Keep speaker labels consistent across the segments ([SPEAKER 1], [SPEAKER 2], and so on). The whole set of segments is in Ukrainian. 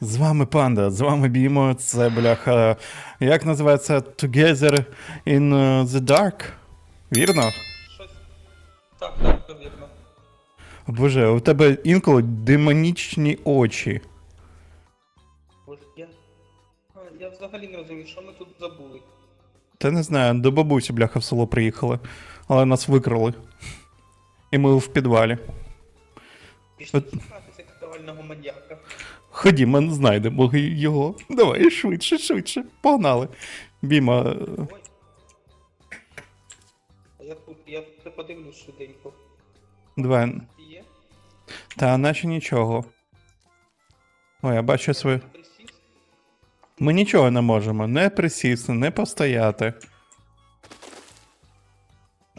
[SPEAKER 1] З вами панда, з вами Бімо, це бляха. Як називається Together in uh, the Dark? Вірно?
[SPEAKER 2] Щось. Так, так, то вірно.
[SPEAKER 1] Боже, у тебе інколи демонічні очі.
[SPEAKER 2] Боже, я. А, я взагалі не розумію, що ми тут забули.
[SPEAKER 1] Та не знаю, до бабусі, бляха, в село приїхали, але нас викрали. І ми в підвалі.
[SPEAKER 2] Пішли
[SPEAKER 1] От-
[SPEAKER 2] шукати сексуального маньяка.
[SPEAKER 1] Ходімо, знайдемо його. Давай швидше, швидше. Погнали. Біма,
[SPEAKER 2] А я тут, я тут подивлюсь швиденько.
[SPEAKER 1] давай.
[SPEAKER 2] Є?
[SPEAKER 1] Та наче нічого. Ой, я бачу своє. Ми нічого не можемо. Не присісти, не постояти.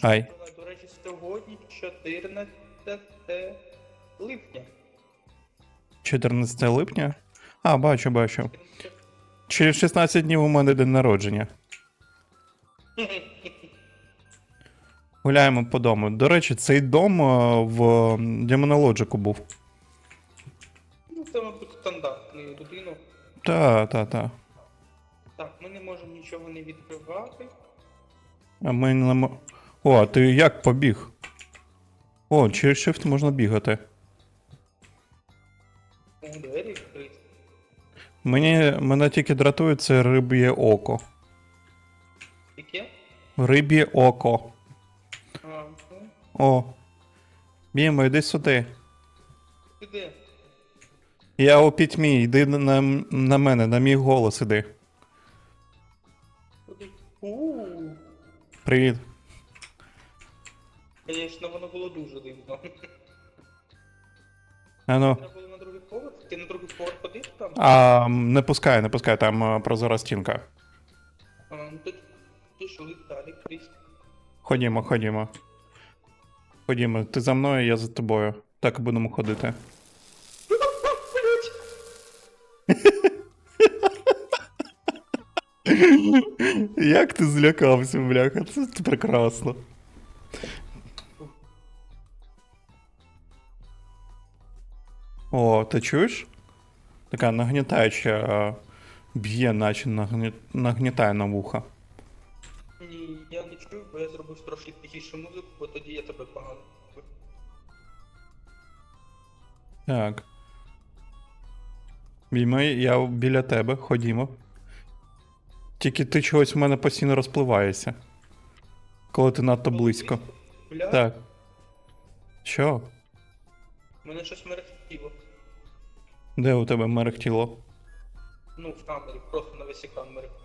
[SPEAKER 1] Ай.
[SPEAKER 2] До речі, сьогодні 14 липня.
[SPEAKER 1] 14 липня? А, бачу, бачу. Через 16 днів у мене день народження. Гуляємо по дому. До речі, цей дом е, в Демонологіку був.
[SPEAKER 2] Ну, це, мабуть, стандартний будинок.
[SPEAKER 1] Та, та, та.
[SPEAKER 2] Так, ми не можемо нічого не відкривати.
[SPEAKER 1] А ми не О, а ти як побіг? О, через shift можна бігати.
[SPEAKER 2] О, двері відкриті.
[SPEAKER 1] Мені, мене тільки дратує це риб'є око.
[SPEAKER 2] Яке?
[SPEAKER 1] Риб'є око.
[SPEAKER 2] А, ну,
[SPEAKER 1] О. Бімо, йди сюди.
[SPEAKER 2] ти?
[SPEAKER 1] Я у пітьмі, йди на, на, мене, на мій голос іди.
[SPEAKER 2] Куди? У,
[SPEAKER 1] Привіт.
[SPEAKER 2] Звісно, воно було дуже дивно.
[SPEAKER 1] Ану.
[SPEAKER 2] Треба було поверх? Ти на другий поверх ходив там?
[SPEAKER 1] А, не пускай, не пускай, там е, прозора стінка.
[SPEAKER 2] А, ну пішли далі крізь.
[SPEAKER 1] Ходімо, ходімо. Ходімо, ти за мною, я за тобою. Так і будемо ходити. Як ти злякався, бляха, це прекрасно. О, ти чуєш? Така нагнітаюча е, б'є, наче нагні... нагнітає на вуха.
[SPEAKER 2] Ні, я не чую, бо я зробив трошки тихішу музику, бо тоді я тебе погано.
[SPEAKER 1] Так. Віймо, я біля тебе, ходімо. Тільки ти чогось в мене постійно розпливаєшся. Коли ти надто близько.
[SPEAKER 2] Бля,
[SPEAKER 1] Так. Що?
[SPEAKER 2] мене щось мерехтіло.
[SPEAKER 1] Де у тебе мерехтіло?
[SPEAKER 2] Ну, в камері, просто на весь екран мерехтіло.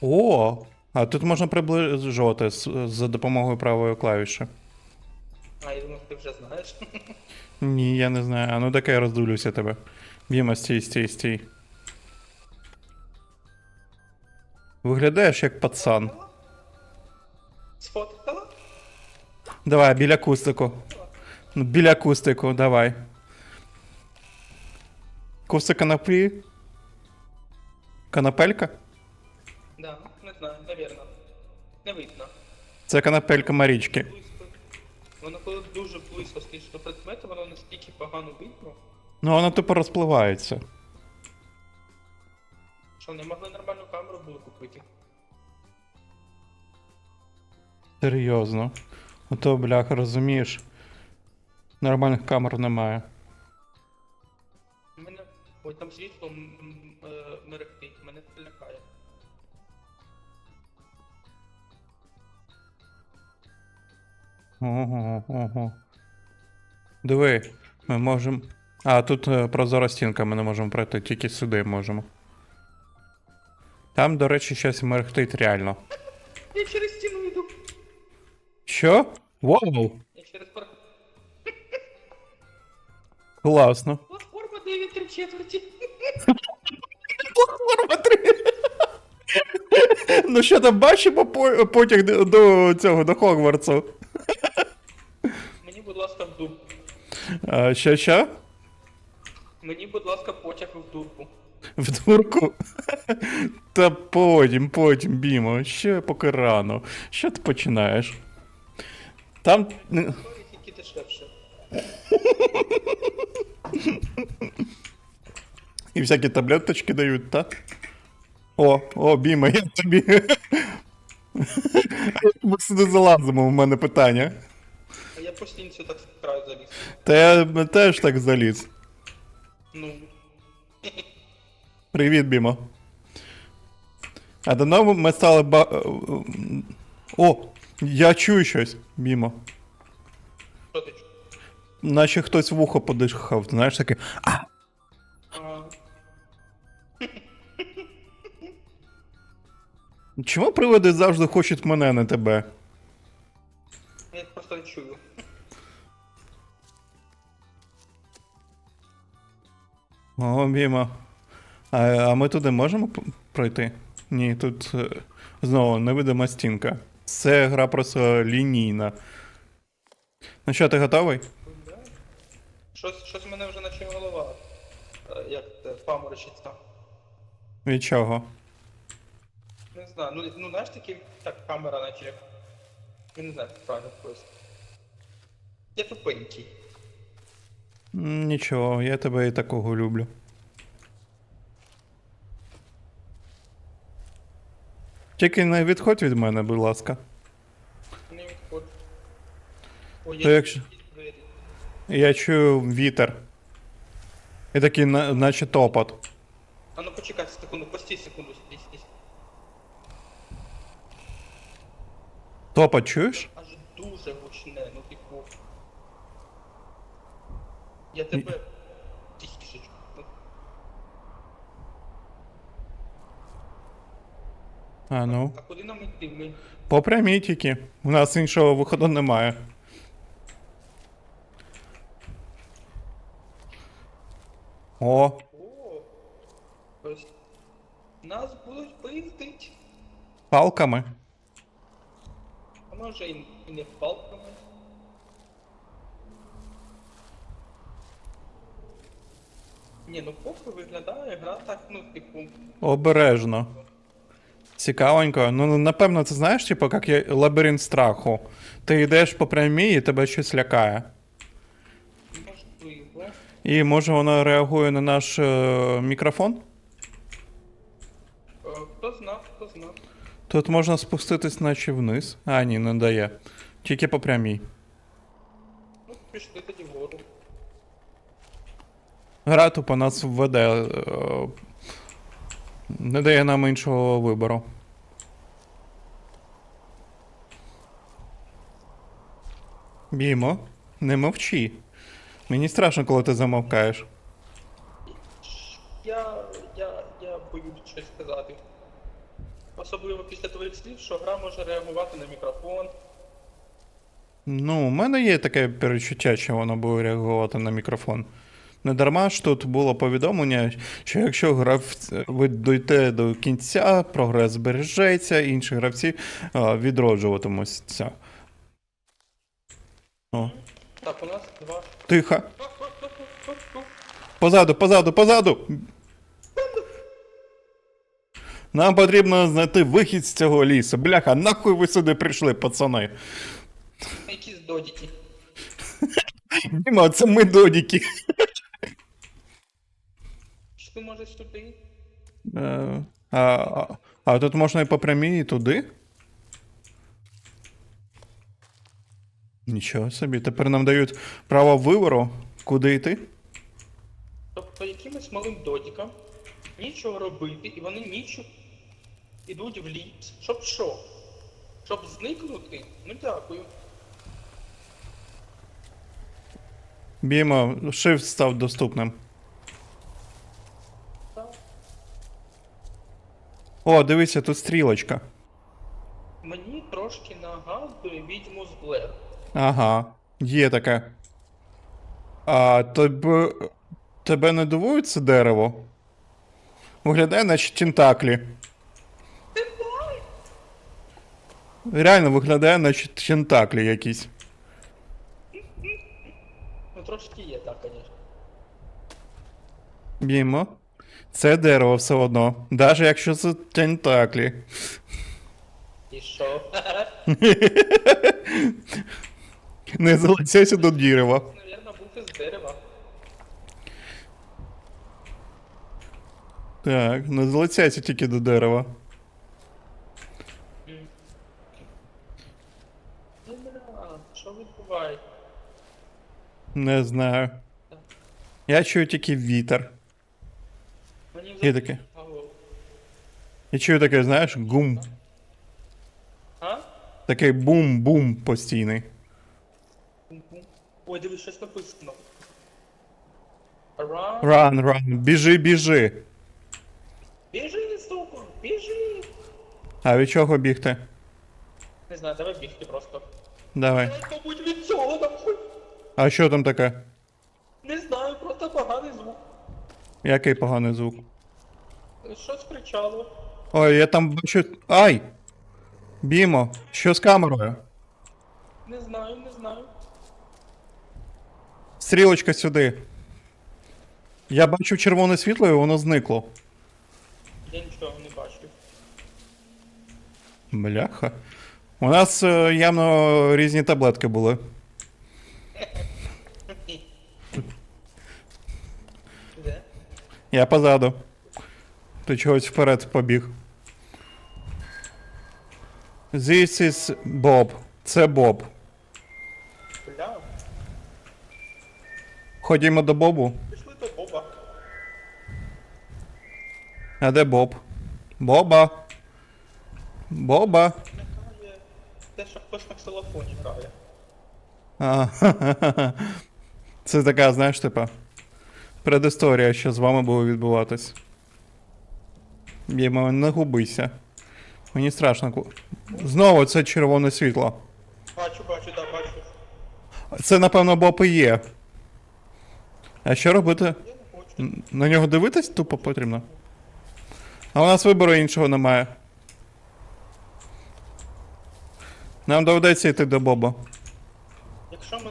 [SPEAKER 1] О! А тут можна приближувати за допомогою правої клавіші.
[SPEAKER 2] А, я думав, ти вже знаєш.
[SPEAKER 1] Ні, я не знаю. А ну таке я роздивлюся тебе. Віма, стій, стій, стій. Виглядаєш як пацан.
[SPEAKER 2] Сфоткала?
[SPEAKER 1] Давай, біля кустику. Ну, біля кустику, давай. Кустик канаплі? Канапелька?
[SPEAKER 2] Да, не знаю, навірно. Не видно.
[SPEAKER 1] Це канапелька Марічки.
[SPEAKER 2] Воно коли дуже близько стоїш до предмету, воно настільки погано видно,
[SPEAKER 1] Ну, воно тупо розпливається.
[SPEAKER 2] що не могли нормальну камеру було купити.
[SPEAKER 1] Серйозно. Ото, бляха, розумієш. Нормальних камер немає.
[SPEAKER 2] Ой, там світло е, мерехтить, мене це лякає.
[SPEAKER 1] Ого, ого. Диви, ми можемо. А, тут е, прозора стінка, ми не можемо пройти, тільки сюди можемо. Там, до речі, щось мерехтить реально.
[SPEAKER 2] Я через стіну йду.
[SPEAKER 1] Що? Вау!
[SPEAKER 2] Я через пар...
[SPEAKER 1] Класно.
[SPEAKER 2] 9 3 четверті.
[SPEAKER 1] Платформа 3. ну що там бачимо потяг до, цього, до Хогвартсу.
[SPEAKER 2] Мені, будь ласка, в дуб.
[SPEAKER 1] Що, що?
[SPEAKER 2] Мені, будь ласка, потяг в дурку.
[SPEAKER 1] В дурку. Та потім, потім, Бімо, ще поки рано. Що ти починаєш? Там.
[SPEAKER 2] Тільки дешевше.
[SPEAKER 1] І всякі таблеточки дають, так? О, о, Біма, я тобі. Ми сюди залазимо, у мене питання.
[SPEAKER 2] А я постійно так з краю заліз.
[SPEAKER 1] Та я теж так заліз.
[SPEAKER 2] Ну,
[SPEAKER 1] Привіт, Бімо. А давно ми стали ба. О! Я чую щось, Бімо. Наче хтось в вухо подихав, знаєш таке. А, чому приводи завжди хочуть мене, не тебе?
[SPEAKER 2] я просто не чую.
[SPEAKER 1] О, Бімо. А, а ми туди можемо п- пройти? Ні, тут е, знову невидима стінка. Це гра просто лінійна. Ну що, ти готовий?
[SPEAKER 2] Щось, щось в мене вже наче голова. е, Як це, паморочиться.
[SPEAKER 1] Від чого?
[SPEAKER 2] Не знаю, ну, ну знаєш такі, так, камера наче як. Я не знаю, як правильно просто. Я тупенький.
[SPEAKER 1] Нічого, я тебе і такого люблю. Тільки не відходь від мене, будь ласка.
[SPEAKER 2] Не відходжу. Ой,
[SPEAKER 1] То якщо-. Я чую вітер. І такий, на- наче топот.
[SPEAKER 2] А ну почекай секунду, постій секунду, стій, стій.
[SPEAKER 1] Топот чуєш?
[SPEAKER 2] Аж дуже гучне, ну типу. Я тебе тихіше чую. Ну,
[SPEAKER 1] А ну.
[SPEAKER 2] А куди нам йти? Ми.
[SPEAKER 1] По прямій тільки. У нас іншого виходу немає. О,
[SPEAKER 2] О! Нас будуть пиздить.
[SPEAKER 1] палками.
[SPEAKER 2] А може і, не палками. Ні, ну поки виглядає гра так, ну, типу.
[SPEAKER 1] Обережно. Цікавенько. Ну, напевно, ти знаєш, типу, як лабіринт страху. Ти йдеш по прямій і тебе щось лякає. І може воно реагує на наш е, мікрофон?
[SPEAKER 2] Е, Хто знав, хто знав.
[SPEAKER 1] Тут можна спуститись, наче вниз. А, ні, не дає. Тільки по прямій.
[SPEAKER 2] Ну, пішли тоді вгору.
[SPEAKER 1] Гра тупо нас введе. е, Не дає нам іншого вибору. Бімо, не мовчи. Мені страшно, коли ти замовкаєш.
[SPEAKER 2] Я, я, я боюсь щось сказати. Особливо після твоїх слів, що гра може реагувати на мікрофон.
[SPEAKER 1] Ну, у мене є таке перечуття, що воно буде реагувати на мікрофон. Не дарма ж тут було повідомлення, що якщо гравць... ви дойдете до кінця, прогрес збережеться, інші гравці а, відроджуватимуться. О,
[SPEAKER 2] Так, у нас два.
[SPEAKER 1] Тихо. Позаду, позаду, позаду. Нам потрібно знайти вихід з цього лісу. Бляха, нахуй ви сюди прийшли, пацани.
[SPEAKER 2] Якісь додіки.
[SPEAKER 1] Діма, це ми додіки.
[SPEAKER 2] Що ти можеш сюди?
[SPEAKER 1] Е, а, а, а тут можна і по прямій, і туди? Нічого собі, тепер нам дають право вибору, куди йти.
[SPEAKER 2] Тобто якимось малим додікам нічого робити, і вони нічого ідуть в ліс. Щоб що? Щоб зникнути? Ну дякую.
[SPEAKER 1] Бімо, shift став доступним.
[SPEAKER 2] Так.
[SPEAKER 1] О, дивися, тут стрілочка.
[SPEAKER 2] Мені трошки нагадує відьму з Блер.
[SPEAKER 1] Ага, є таке. А тебе, тебе не дивує це дерево? Виглядає, наче тентаклі. Реально виглядає, наче тентаклі якісь.
[SPEAKER 2] Ну трошки є, так, звісно.
[SPEAKER 1] Бімо. Це дерево все одно. Навіть якщо це тентаклі.
[SPEAKER 2] І що?
[SPEAKER 1] Не залицяйся до дерева.
[SPEAKER 2] Навірно, був із дерева.
[SPEAKER 1] Так, не залицяйся тільки до дерева.
[SPEAKER 2] Що відбувається?
[SPEAKER 1] Не знаю. Я чую тільки вітер.
[SPEAKER 2] Мені
[SPEAKER 1] таке. Я чую таке, знаєш, гум.
[SPEAKER 2] А?
[SPEAKER 1] Такий бум-бум постійний.
[SPEAKER 2] Ой, дивись, щось написано. Ран.
[SPEAKER 1] Ран, ран, біжи, біжи.
[SPEAKER 2] Біжи, сука, біжи.
[SPEAKER 1] А від чого бігти?
[SPEAKER 2] Не знаю, давай бігти просто.
[SPEAKER 1] Давай.
[SPEAKER 2] Давай, мабуть, від цього нахуй.
[SPEAKER 1] А що там таке?
[SPEAKER 2] Не знаю, просто поганий звук.
[SPEAKER 1] Який поганий звук?
[SPEAKER 2] Щось кричало.
[SPEAKER 1] Ой, я там бачу. Ай! Бімо, що з камерою?
[SPEAKER 2] Не знаю.
[SPEAKER 1] Стрілочка сюди. Я бачу червоне світло і воно зникло.
[SPEAKER 2] Я нічого не бачу.
[SPEAKER 1] Бляха. У нас е, явно різні таблетки були.
[SPEAKER 2] Де?
[SPEAKER 1] Я позаду. Ти чогось вперед побіг. This is Bob. Це Боб.
[SPEAKER 2] Бля.
[SPEAKER 1] Ходімо до Бобу.
[SPEAKER 2] Пішли до Боба.
[SPEAKER 1] А де Боб? Боба. Боба.
[SPEAKER 2] Нехай те, що хтось на ксилофоні грає.
[SPEAKER 1] А, Це така, знаєш, типа. Предісторія, що з вами буде відбуватись. Бімо, не губися. Мені страшно. Знову це червоне світло.
[SPEAKER 2] Бачу, бачу, да, бачу.
[SPEAKER 1] Це, напевно, Боб і є. А що робити? На нього дивитись тупо потрібно. А у нас вибору іншого немає. Нам доведеться йти до Боба.
[SPEAKER 2] Якщо ми.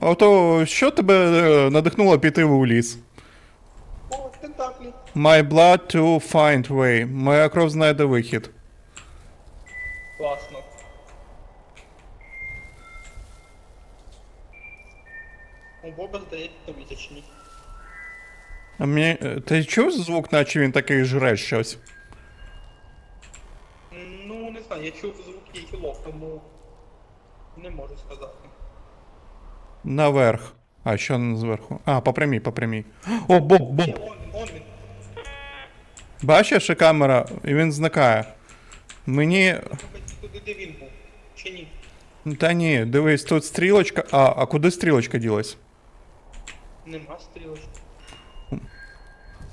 [SPEAKER 1] Ото що тебе е, надихнуло піти у ліс?
[SPEAKER 2] О, тентаклі.
[SPEAKER 1] My blood to find way. Моя кров знайде вихід.
[SPEAKER 2] Класно. У Боба здається витячні.
[SPEAKER 1] А мені. е, Ти чув звук, наче він такий жре щось?
[SPEAKER 2] Ну, не знаю, я чув звук її кілок, тому не можу сказати.
[SPEAKER 1] Наверх. А що зверху? А, по прямій, по прямій. О, Боб, Боб.
[SPEAKER 2] Ні, он, он він.
[SPEAKER 1] Бачиш, і камера, і він зникає. Мені.
[SPEAKER 2] Йти туди, де він був. Чи ні?
[SPEAKER 1] Та ні, дивись, тут стрілочка. А, а куди стрілочка ділась?
[SPEAKER 2] Нема стрілочки.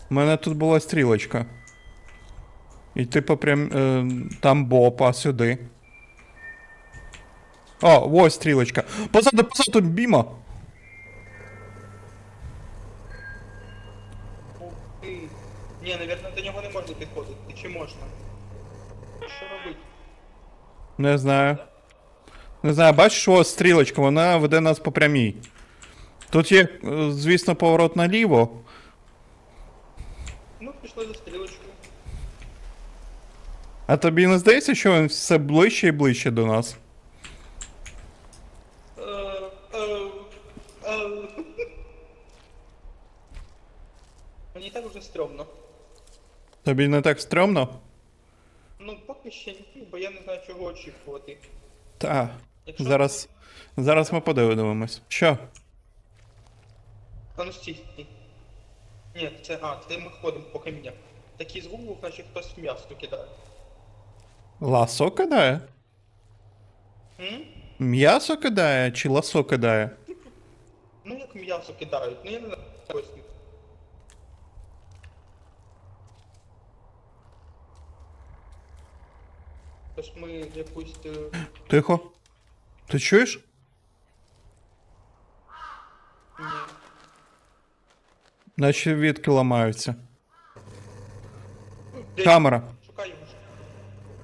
[SPEAKER 1] У мене тут була стрілочка. І типу прям. Е, там Боб, а сюди. О, ось стрілочка. Позаду, позаду, біма.
[SPEAKER 2] Ух ти. Ні, навірно, до нього не можна підходити. Чи можна? Що робити?
[SPEAKER 1] Не знаю. Не знаю, бачиш, ось стрілочка, вона веде нас по прямій. Тут є, е, звісно, поворот наліво.
[SPEAKER 2] Ну, пішли за стрілочкою.
[SPEAKER 1] А тобі не здається, що він все ближче і ближче до нас?
[SPEAKER 2] Е, е. Мені так вже стрьомно.
[SPEAKER 1] Тобі не так стрьомно?
[SPEAKER 2] Ну, поки ще ні, бо я не знаю, чого очікувати.
[SPEAKER 1] Та.
[SPEAKER 2] Якщо-
[SPEAKER 1] Зараз. Зараз ми подивимось. Що?
[SPEAKER 2] А ну стій, стій. Ні, це. А, це ми ходимо по каміннях. Такий звук був, наче хтось м'ясо кидає.
[SPEAKER 1] Ласо кидає?
[SPEAKER 2] М?
[SPEAKER 1] М'ясо кидає чи ласо кидає?
[SPEAKER 2] Ну як м'ясо кидають, ну я не знаю. Ось. Тож ми якусь. е,
[SPEAKER 1] Тихо. Ти чуєш? Наче відки ламаються.
[SPEAKER 2] Де-
[SPEAKER 1] Камера.
[SPEAKER 2] Шукай його.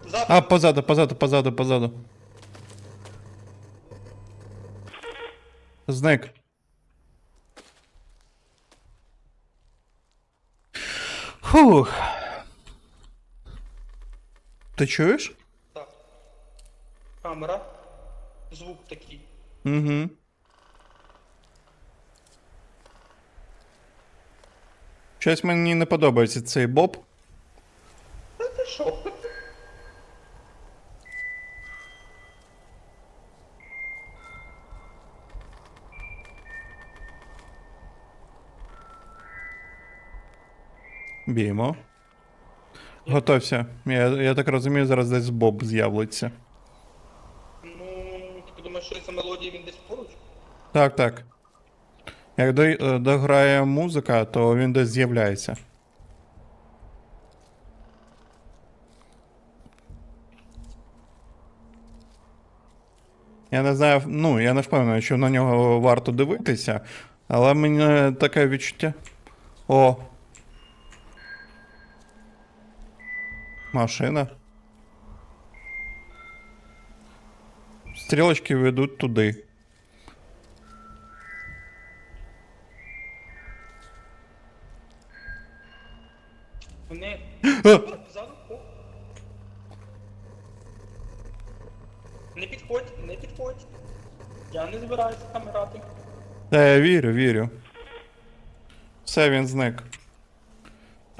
[SPEAKER 2] Ззаду.
[SPEAKER 1] А, позаду, позаду, позаду, позаду. Зник. Фух. Ти чуєш?
[SPEAKER 2] Так. Камера. Звук такий.
[SPEAKER 1] Угу. Щось мені не подобається цей Боб.
[SPEAKER 2] Та ти що?
[SPEAKER 1] Біймо. Готовся. Я, я так розумію, зараз десь Боб з'явиться.
[SPEAKER 2] Ну, ти думаєш, що ця мелодія він десь поруч?
[SPEAKER 1] Так, так. Як до, е, дограє музика, то він десь з'являється. Я не знаю, ну, я не впевнений, що на нього варто дивитися, але мені таке відчуття. О. Машина. Стрілочки ведуть туди.
[SPEAKER 2] Не підходь, не підходь. Я не збираюся там грати.
[SPEAKER 1] Та я вірю, вірю. Все, він зник.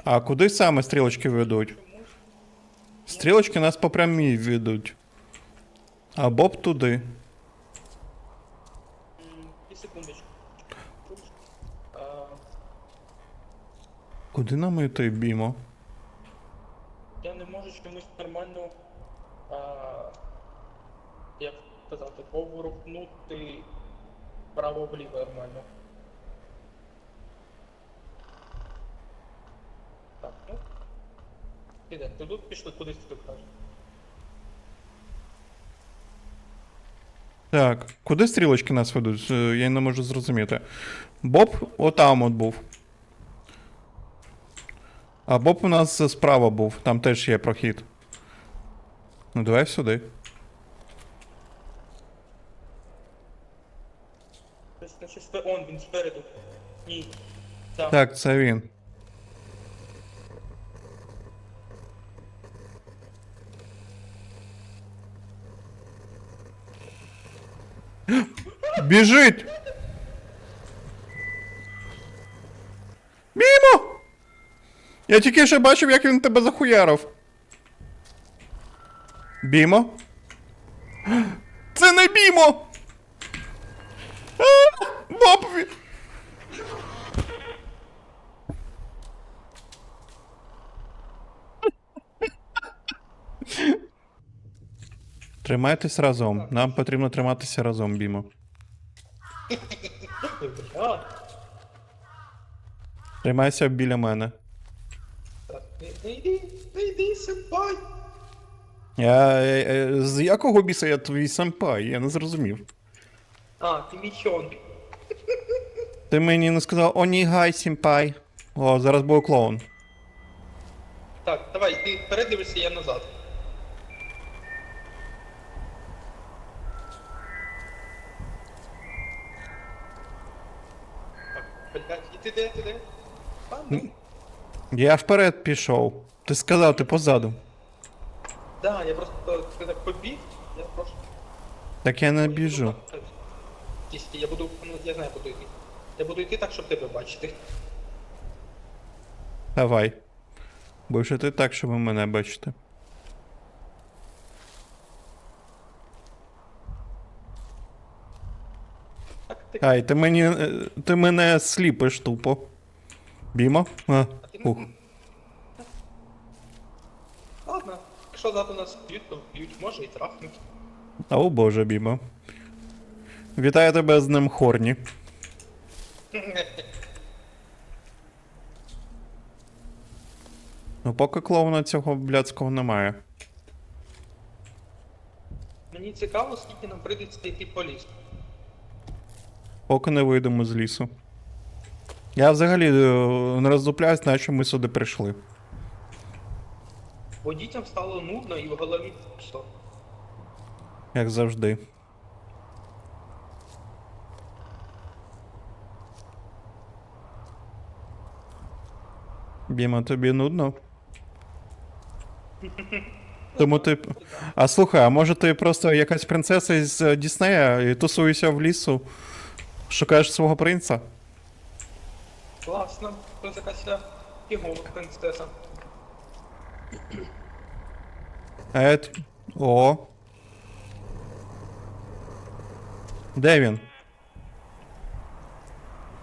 [SPEAKER 1] А куди саме стрілочки ведуть? Стрілочки нас по прямій ведуть. А Боб туди.
[SPEAKER 2] І секундочку.
[SPEAKER 1] Куди нам йти, Бімо?
[SPEAKER 2] я не можу чомусь нормально. А, як сказати, поворухнути вправо-вліво нормально. Так, ну. Іде, тут пішли кудись ти кажеш.
[SPEAKER 1] Так, куди стрілочки нас ведуть? Е, Я не можу зрозуміти. Боб отам от був. А Боб у нас справа був, там теж є прохід. Ну, давай сюди.
[SPEAKER 2] Тобто, значить, спе- он він спереду. Ні. Так.
[SPEAKER 1] Так, це він. Біжить! Мімо! Я тільки що бачив, як він тебе захуярив. Бімо? Це не Бімо! А, Боб! Тримайтесь разом. Нам потрібно триматися разом, Бімо. Тримайся біля мене. Я, з якого біса я твій сампай? Я не зрозумів.
[SPEAKER 2] А, ти мічон.
[SPEAKER 1] Ти мені не сказав онігай, сімпай. О, зараз був клоун.
[SPEAKER 2] Так, давай, ти вперед дивишся, я назад. І ти де, ти де?
[SPEAKER 1] Я вперед пішов. Ти сказав, ти позаду.
[SPEAKER 2] да, я просто ти так побіг, я просто...
[SPEAKER 1] Так я не біжу.
[SPEAKER 2] Я буду, ну, я знаю, буду йти. Я буду йти так, щоб тебе бачити.
[SPEAKER 1] Давай. Будеш ти так, щоб ви мене бачите. Ай, ти мені. е, Ти мене сліпиш тупо. Бімо? А, ух.
[SPEAKER 2] Ладно, якщо ззаду нас б'ють, то б'ють, може і трафнуть.
[SPEAKER 1] О боже, Бімо. Вітаю тебе з ним Хорні. Ну, поки клоуна цього блядського немає.
[SPEAKER 2] Мені цікаво, скільки нам прийдеться йти по лісу.
[SPEAKER 1] Поки не вийдемо з лісу. Я взагалі е, не роздупляюсь, на що ми сюди прийшли.
[SPEAKER 2] Бо дітям стало нудно і в голові пусто.
[SPEAKER 1] Як завжди. Біма, тобі нудно? Тому ти. А слухай, а може ти просто якась принцеса із Діснея і тусуєшся в лісу, шукаєш свого принца?
[SPEAKER 2] Класно. Тут якась е, фігова принцеса.
[SPEAKER 1] Ед. О. Де він?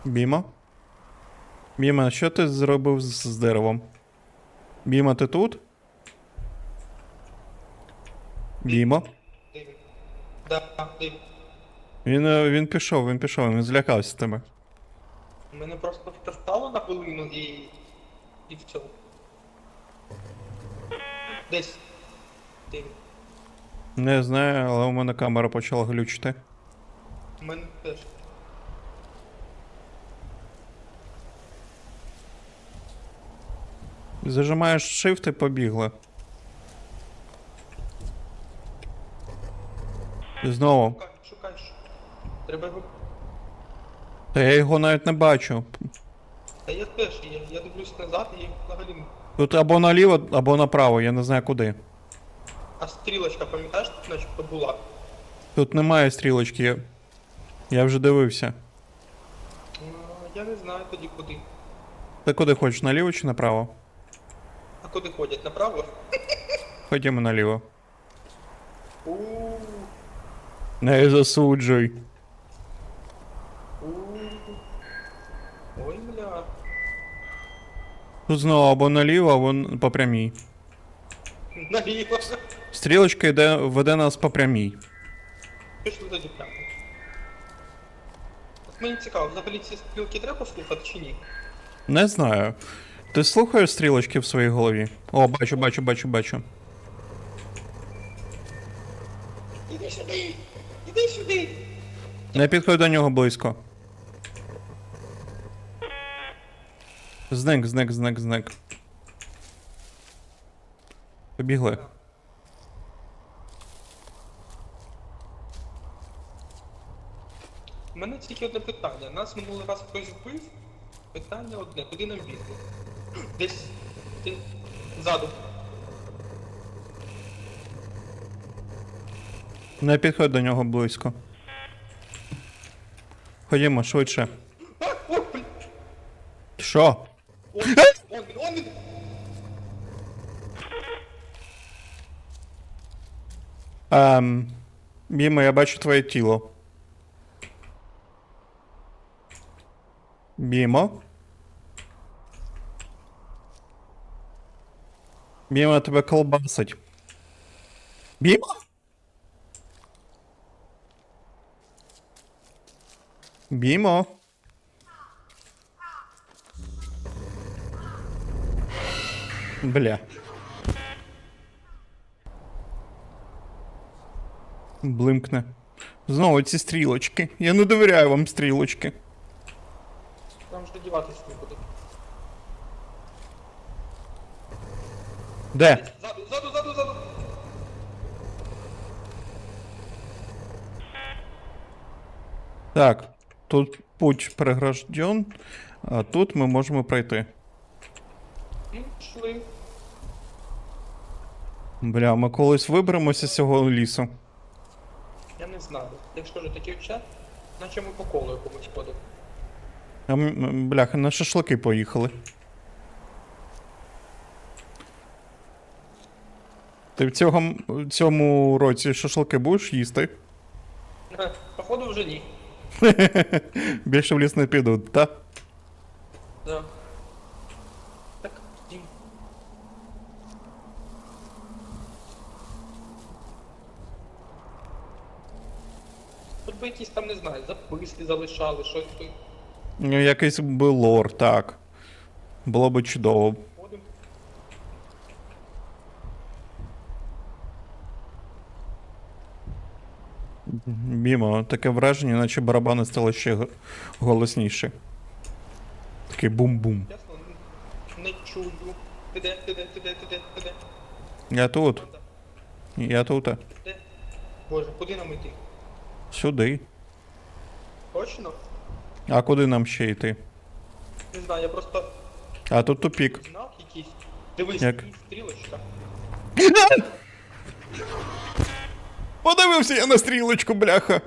[SPEAKER 1] Біма? Біма, що ти зробив з, з деревом? Біма, ти тут? Біма?
[SPEAKER 2] Да, диві.
[SPEAKER 1] Він, е, він пішов, він пішов, він злякався тебе.
[SPEAKER 2] Мене просто втестало на хвилину і. і все. Десь. Диві.
[SPEAKER 1] Не знаю, але у мене камера почала глючити.
[SPEAKER 2] У мене теж.
[SPEAKER 1] Зажимаєш Shift і побігли. Знову.
[SPEAKER 2] Шукай, Треба його.
[SPEAKER 1] Та я його навіть не бачу.
[SPEAKER 2] Та я теж, я, я дивлюсь назад і взагалі.
[SPEAKER 1] Тут або наліво, або направо, я не знаю куди.
[SPEAKER 2] А стрілочка, пам'ятаєш, тут начебто була?
[SPEAKER 1] Тут немає стрілочки. Я, я вже дивився.
[SPEAKER 2] Ну, я не знаю тоді куди.
[SPEAKER 1] Ти куди хочеш, наліво чи направо?
[SPEAKER 2] Куди ходять? Направо?
[SPEAKER 1] Ходімо наліво.
[SPEAKER 2] у
[SPEAKER 1] Не засуджуй.
[SPEAKER 2] Ой, бля.
[SPEAKER 1] Тут знову або наліво, або по прямій.
[SPEAKER 2] Наліво.
[SPEAKER 1] Стрілочка йде, веде нас по прямій.
[SPEAKER 2] Пішли тоді прямо. От мені цікаво, взагалі ці стрілки треба слухати чи ні?
[SPEAKER 1] Не знаю. Ти слухаєш стрілочки в своїй голові? О, бачу, бачу, бачу, бачу.
[SPEAKER 2] Іди сюди! Іди сюди!
[SPEAKER 1] Не підходь до нього близько. Зник, зник, зник, зник. Побігли.
[SPEAKER 2] У мене тільки одне питання. Нас минулий раз хтось вбив. Питання одне, куди нам бігти? Десь. Ти... Ззаду.
[SPEAKER 1] Не підходь до нього близько. Ходімо швидше. Що?
[SPEAKER 2] Он, он, он, він!
[SPEAKER 1] Ем. Біма, я бачу твоє тіло. Бімо. Біма тебе колбасить. Біма? Бімо. Бля. Блимкне. Знову ці стрілочки. Я не довіряю вам стрілочки.
[SPEAKER 2] Нам ж додіватися нікуди.
[SPEAKER 1] Де?
[SPEAKER 2] Ззаду, ззаду, ззаду, ззаду!
[SPEAKER 1] Так, тут путь прегражден, а тут ми можемо пройти.
[SPEAKER 2] Пішли.
[SPEAKER 1] Бля, ми колись виберемося з цього лісу.
[SPEAKER 2] Я не знаю. Якщо ж такі вчать, наче ми по колу якомусь ходимо.
[SPEAKER 1] А м- м, бляха, на шашлики поїхали. Ти в цьому, в цьому році шашлики будеш їсти?
[SPEAKER 2] Походу вже ні.
[SPEAKER 1] Більше в ліс не підуть, та?
[SPEAKER 2] Да. Так, Дім. Хоч би якісь там, не знаю, записки залишали, щось тут
[SPEAKER 1] Ну, якийсь би лор, так. Було би чудово.
[SPEAKER 2] ходимо.
[SPEAKER 1] Мімо, таке враження, наче барабани стали ще г- голосніші. Такий бум-бум.
[SPEAKER 2] Ясно, не чую. Ти де, ти де, ти де, ти де, ти де?
[SPEAKER 1] Я тут. Я тут.
[SPEAKER 2] Де? Боже, куди нам йти?
[SPEAKER 1] Сюди.
[SPEAKER 2] Точно?
[SPEAKER 1] А куди нам ще йти?
[SPEAKER 2] Не знаю, я просто
[SPEAKER 1] А тут тупік.
[SPEAKER 2] знак якийсь. Дивись,
[SPEAKER 1] Як?
[SPEAKER 2] стрілочка.
[SPEAKER 1] Подивився я на стрілочку, бляха.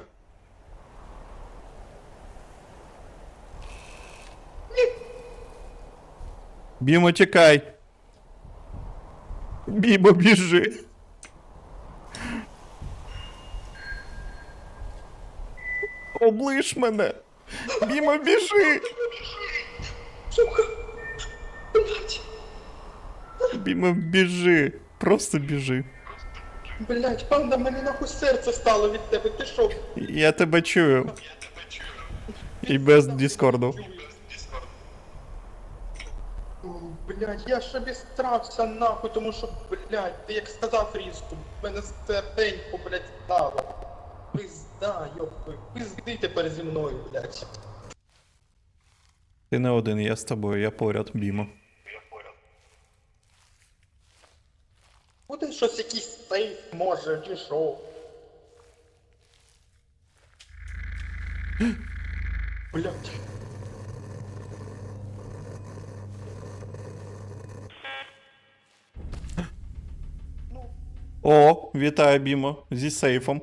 [SPEAKER 1] Бімо, тікай. Бімо, біжи. Облиш мене. Бімо, біжи.
[SPEAKER 2] Сука! Блять!
[SPEAKER 1] Бімо, біжи. Просто біжи.
[SPEAKER 2] Блять, панда, мене нахуй серце стало від тебе, ти що?
[SPEAKER 1] Я тебе чую. І без Діскорду.
[SPEAKER 2] Блять, я ж обістрався нахуй, тому що, блять, ти як сказав різко, в мене серденько, блять, стало. Пизда, йопи, пизди тепер зі мною, блять.
[SPEAKER 1] Ти не один, я з тобою, я поряд, Бімо.
[SPEAKER 2] Буде щось якийсь сейф може, чи що? Блять.
[SPEAKER 1] О, вітаю, Бімо, зі сейфом.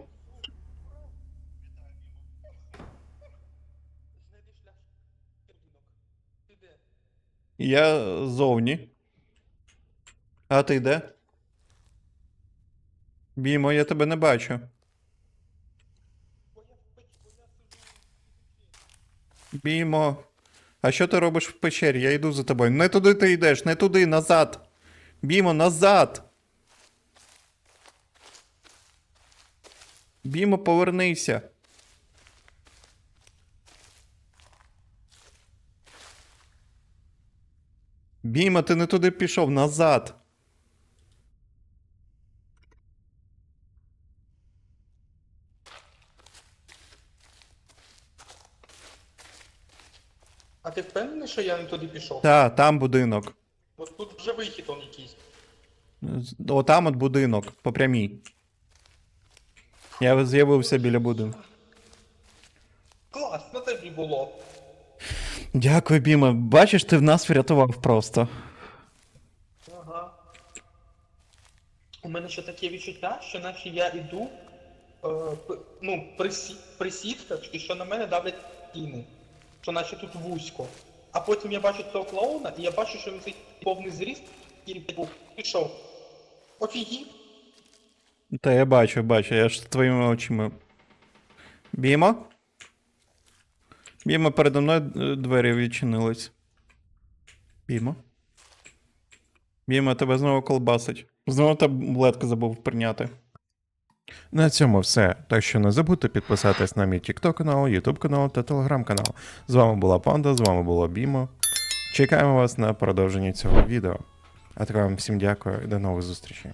[SPEAKER 1] Я зовні. А ти де? Бімо, я тебе не бачу. Бімо. А що ти робиш в печері? Я йду за тобою. Не туди ти йдеш, не туди, назад. Бімо, назад. Бімо, повернися. Бімо, ти не туди пішов, назад.
[SPEAKER 2] А ти впевнений, що я не туди пішов?
[SPEAKER 1] Та, там будинок.
[SPEAKER 2] От тут вже вихід он якийсь.
[SPEAKER 1] Отам от будинок, по прямій. Я з'явився біля будинку.
[SPEAKER 2] Клас, на тобі було.
[SPEAKER 1] Дякую, Біма. Бачиш, ти в нас врятував просто.
[SPEAKER 2] Ага. У мене ще таке відчуття, що наче я йду, е, ну, присі, присідка, і що на мене давлять стіни. Що наче тут вузько. А потім я бачу цього клоуна, і я бачу, що він цей повний зріст і типу, пішов. Офігів.
[SPEAKER 1] Та я бачу, бачу, я ж твоїми очима. Бімо? Бімо, передо мною е, двері відчинились. Бімо? Бімо, тебе знову колбасить. Знову таблетку забув прийняти.
[SPEAKER 3] На цьому все. Так що не забудьте підписатись на мій TikTok канал, YouTube канал та Telegram канал. З вами була Панда, з вами було Бімо. Чекаємо вас на продовження цього відео. А так вам всім дякую і до нових зустрічей.